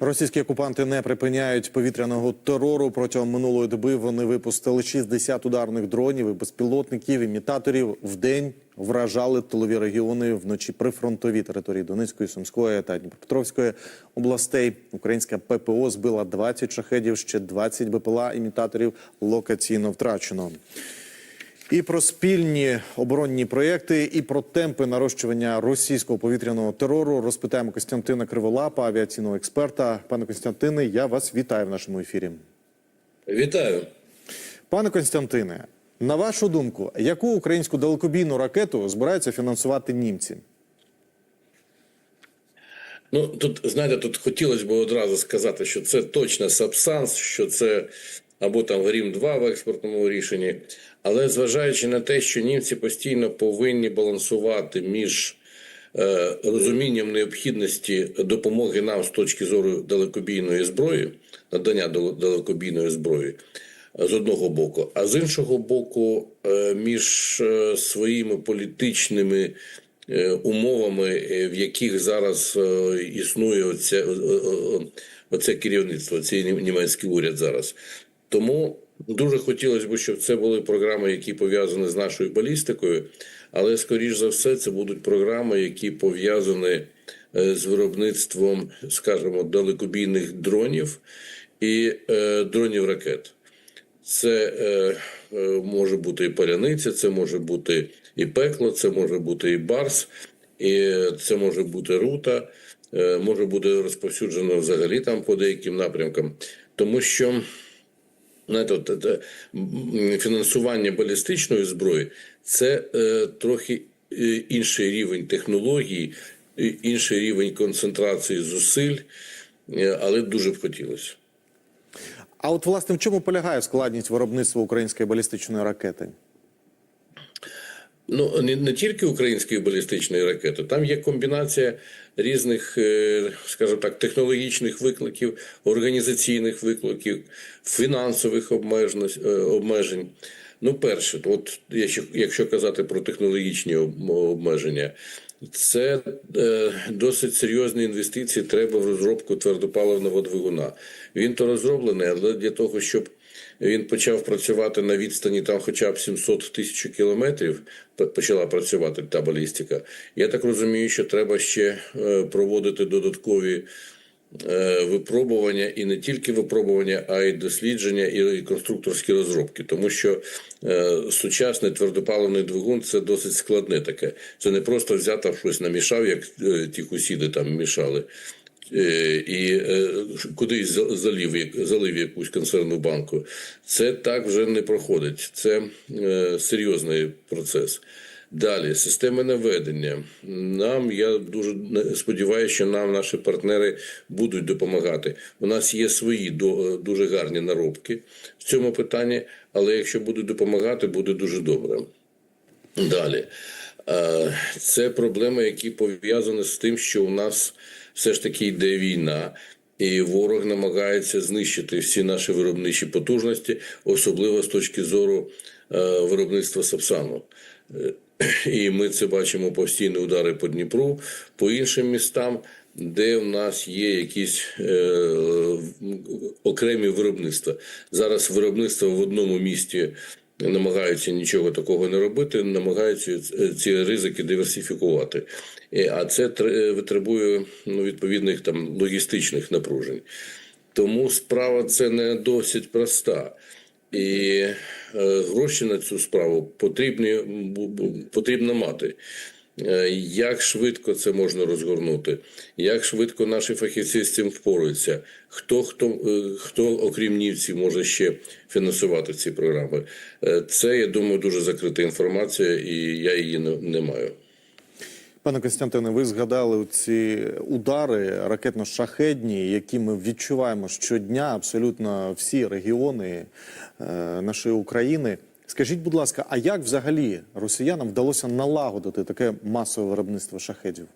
Російські окупанти не припиняють повітряного терору. Протягом минулої доби вони випустили 60 ударних дронів і безпілотників, імітаторів в день вражали тилові регіони вночі прифронтові території Донецької, Сумської та Дніпропетровської областей. Українська ППО збила 20 шахедів, ще 20 БПЛА імітаторів локаційно втрачено. І про спільні оборонні проєкти, і про темпи нарощування російського повітряного терору розпитаємо Костянтина Криволапа, авіаційного експерта. Пане Костянтине, я вас вітаю в нашому ефірі. Вітаю. Пане Костянтине, на вашу думку, яку українську далекобійну ракету збираються фінансувати німці? Ну тут знаєте, тут хотілося б одразу сказати, що це точно Сапсанс, що це або там Грім 2 в експортному рішенні. Але зважаючи на те, що німці постійно повинні балансувати між е, розумінням необхідності допомоги нам з точки зору далекобійної зброї, надання дал- далекобійної зброї. З одного боку, а з іншого боку, е, між е, своїми політичними е, умовами, е, в яких зараз е, існує оце, е, е, оце керівництво, цей німецький уряд зараз. Тому дуже хотілося б, щоб це були програми, які пов'язані з нашою балістикою, але скоріш за все, це будуть програми, які пов'язані е, з виробництвом, скажімо, далекобійних дронів і е, дронів ракет. Це е, е, може бути і паляниця, це може бути і пекло, це може бути і барс, і це може бути рута, е, може бути розповсюджено взагалі там по деяким напрямкам, тому що. Знаєте, от, от, е, фінансування балістичної зброї це е, трохи е, інший рівень технології, інший рівень концентрації зусиль, е, але дуже б хотілося. А от власне в чому полягає складність виробництва української балістичної ракети? Ну не, не тільки української балістичної ракети, там є комбінація різних, е, скажімо так, технологічних викликів, організаційних викликів, фінансових обмежень. обмежень. Ну, перше, от якщо казати про технологічні обмеження, це е, досить серйозні інвестиції треба в розробку твердопаливного двигуна. Він то розроблений, але для того, щоб він почав працювати на відстані там хоча б 700 тисяч кілометрів, почала працювати та балістика. Я так розумію, що треба ще е, проводити додаткові е, випробування і не тільки випробування, а й дослідження і конструкторські розробки, тому що е, сучасний твердопаливний двигун це досить складне таке. Це не просто взяти щось намішав, як ті хусіди там мішали. Е, І е, кудись залив, залив якусь консервну банку. Це так вже не проходить. Це е, серйозний процес. Далі системи наведення. Нам я дуже сподіваюся, що нам наші партнери будуть допомагати. У нас є свої дуже гарні наробки в цьому питанні, але якщо будуть допомагати, буде дуже добре. Далі. Це проблеми, які пов'язані з тим, що у нас все ж таки йде війна, і ворог намагається знищити всі наші виробничі потужності, особливо з точки зору е, виробництва Сапсану. Е, І ми це бачимо постійні удари по Дніпру, по іншим містам, де в нас є якісь е, окремі виробництва. Зараз виробництво в одному місті намагаються нічого такого не робити, намагаються ці ризики диверсифікувати. Е, А це витребує ну, відповідних там логістичних напружень. Тому справа це не досить проста. І е, гроші на цю справу потрібні, потрібно мати. Е, Як швидко це можна розгорнути? Як швидко наші фахівці з цим впораються? Хто хто, е, хто окрім німців може ще фінансувати ці програми? Е, Це я думаю дуже закрита інформація, і я її не, не маю. Пане Костянтине, ви згадали ці удари ракетно-шахедні, які ми відчуваємо щодня, абсолютно всі регіони нашої України. Скажіть, будь ласка, а як взагалі росіянам вдалося налагодити таке масове виробництво шахедів?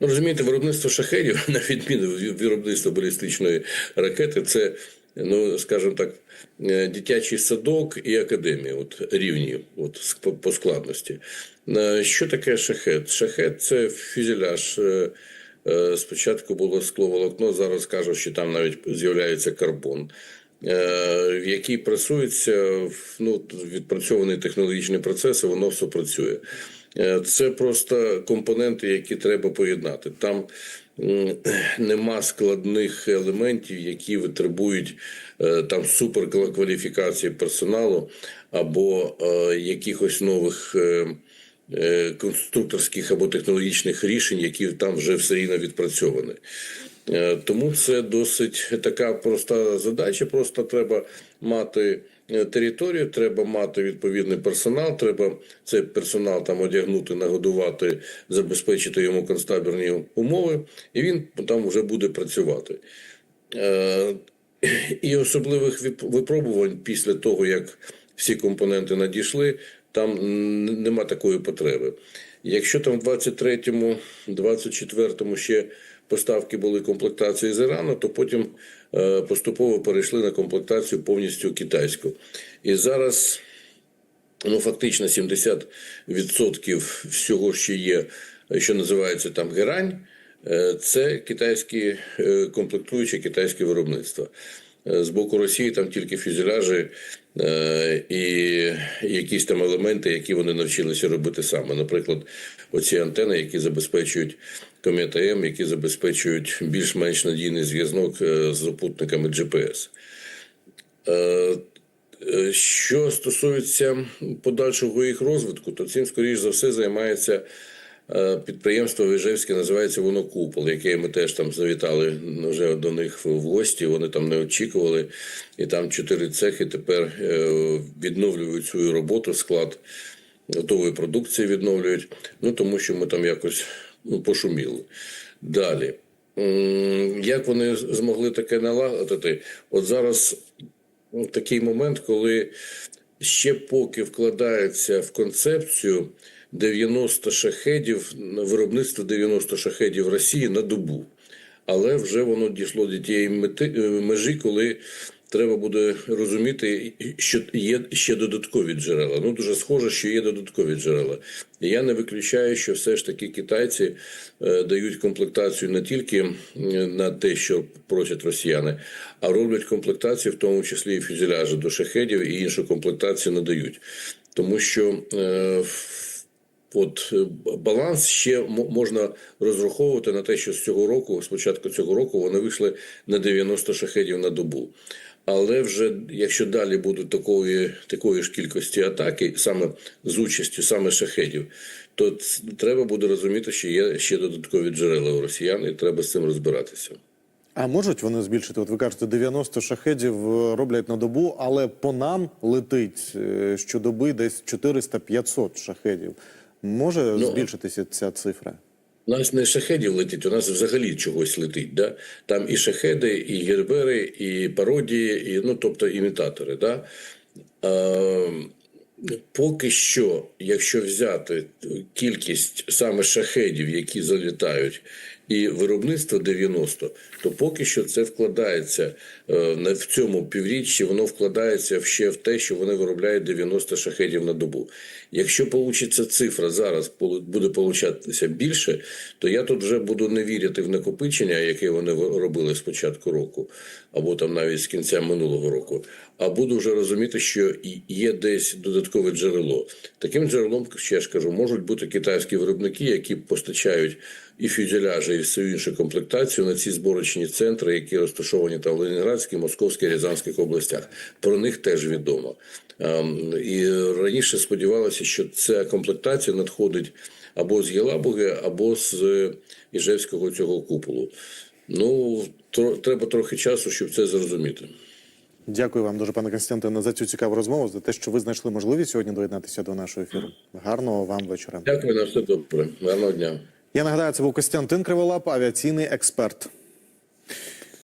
Ну, розумієте, виробництво шахедів, на відміну від виробництва балістичної ракети, це, ну скажімо так, е, дитячий садок і академія, от рівні, от по- складності. Е, Що таке шахет? Шахет це фюзеляж е, Спочатку було скловолокно, зараз кажуть, що там навіть з'являється карбон, в який пресується ну, відпрацьований технологічний процес, і воно все працює. Е, Це просто компоненти, які треба поєднати. Там нема складних елементів, які витребують е, там суперкваліфікації персоналу або е, якихось нових. е, е, конструкторських або технологічних рішень, які там вже все рівно відпрацьовані. Е, Тому це досить така проста задача. Просто треба мати е, територію, треба мати відповідний персонал. Треба цей персонал там одягнути, нагодувати, забезпечити йому констабірні умови, і він там вже буде працювати. Е, І особливих випробувань після того, як всі компоненти надійшли, там нема такої потреби. Якщо там в 23-му, 24-му ще поставки були комплектації з Ірану, то потім е, поступово перейшли на комплектацію повністю китайську. І зараз ну фактично 70% всього, що є, що називається там герань, е, це китайські е, комплектуючі китайське виробництво. Е, З боку Росії там тільки фюзеляжі е, і якісь там елементи, які вони навчилися робити саме. Наприклад, оці антени, які забезпечують комета М, які забезпечують більш-менш надійний зв'язок е, з супутниками GPS. Що стосується подальшого їх розвитку, то цим, скоріш за все, займається підприємство Вижевське, називається воно Купол, яке ми теж там завітали вже до них в гості. Вони там не очікували, і там чотири цехи тепер е, відновлюють свою роботу, склад готової продукції відновлюють. Ну тому що ми там якось ну, пошуміли. Далі. Як вони змогли таке налагодити? От зараз такий момент, коли ще поки вкладається в концепцію 90 шахедів, виробництво 90 шахедів Росії на добу. Але вже воно дійшло до тієї е, межі, коли треба буде розуміти, що є ще додаткові джерела. Ну, дуже схоже, що є додаткові джерела. Я не виключаю, що все ж таки китайці е, дають комплектацію не тільки на те, що просять росіяни, а роблять комплектацію, в тому числі і фюзеляжі до шахедів, і іншу комплектацію надають. Тому що е, От е, баланс ще можна розраховувати на те, що з цього року, з початку цього року, вони вийшли на 90 шахедів на добу. Але вже якщо далі будуть такої, такої ж кількості атаки, саме з участю саме шахедів, то треба буде розуміти, що є ще додаткові джерела у росіян, і треба з цим розбиратися. А можуть вони збільшити? От ви кажете, 90 шахедів е, роблять на добу, але по нам летить е, щодоби десь 400-500 шахедів. Може Ну, збільшитися ця цифра? У нас не шахедів летить, у нас взагалі чогось летить. Да? Там і шахеди, і гербери, і пародії, і, ну, тобто імітатори. Да? А, поки що, якщо взяти кількість саме шахедів, які залітають, і виробництво 90, то поки що це вкладається е, в цьому півріччі, воно вкладається ще в те, що вони виробляють 90 шахедів на добу. Якщо получиться цифра зараз буде получатися більше, то я тут вже буду не вірити в накопичення, яке вони робили з початку року, або там навіть з кінця минулого року. А буду вже розуміти, що є десь додаткове джерело. Таким джерелом, ще ж кажу, можуть бути китайські виробники, які постачають і фюзеляжі, і всю іншу комплектацію на ці зборочні центри, які розташовані там в Ленінградській, Московській, Рязанських областях. Про них теж відомо. Ем, І раніше сподівалося, що ця комплектація надходить або з Єлабуги, або з Іжевського цього куполу. Ну, треба трохи часу, щоб це зрозуміти. Дякую вам дуже, пане Константине, за цю цікаву розмову, за те, що ви знайшли можливість сьогодні доєднатися до нашого ефіру. Гарного вам вечора. Дякую на все добре. Гарного дня. Я нагадаю, це був Костянтин Криволап, авіаційний експерт.